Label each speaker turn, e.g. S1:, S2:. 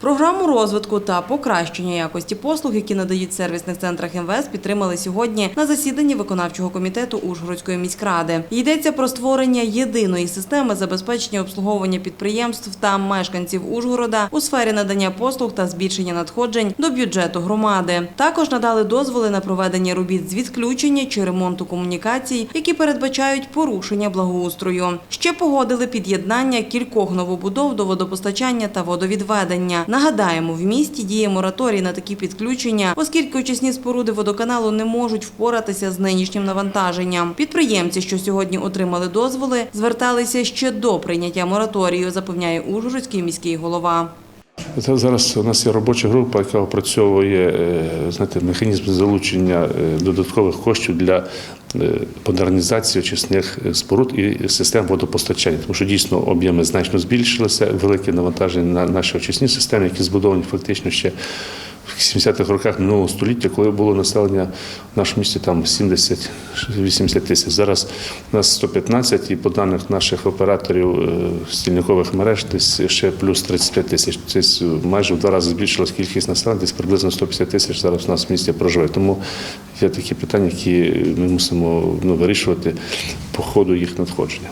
S1: Програму розвитку та покращення якості послуг, які надають в сервісних центрах МВС, підтримали сьогодні на засіданні виконавчого комітету Ужгородської міськради. Йдеться про створення єдиної системи забезпечення обслуговування підприємств та мешканців Ужгорода у сфері надання послуг та збільшення надходжень до бюджету громади. Також надали дозволи на проведення робіт з відключення чи ремонту комунікацій, які передбачають порушення благоустрою. Ще погодили під'єднання кількох новобудов до водопостачання та водовідведення. Нагадаємо, в місті діє мораторій на такі підключення, оскільки очисні споруди водоканалу не можуть впоратися з нинішнім навантаженням. Підприємці, що сьогодні отримали дозволи, зверталися ще до прийняття мораторію, запевняє Ужгородський міський голова.
S2: Це зараз у нас є робоча група, яка опрацьовує е, знаєте, механізм залучення е, додаткових коштів для е, модернізації очисних споруд і систем водопостачання, тому що дійсно об'єми значно збільшилися, велике навантаження на наші очисні системи, які збудовані фактично ще 70-х роках минулого століття, коли було населення в нашому місті там 70-80 тисяч. Зараз у нас 115, і по даних наших операторів е, стільникових мереж десь ще плюс 35 тисяч. Тобто майже в два рази збільшилась кількість населення, десь приблизно 150 тисяч зараз у нас в місті проживає. Тому є такі питання, які ми мусимо ну, вирішувати по ходу їх надходження.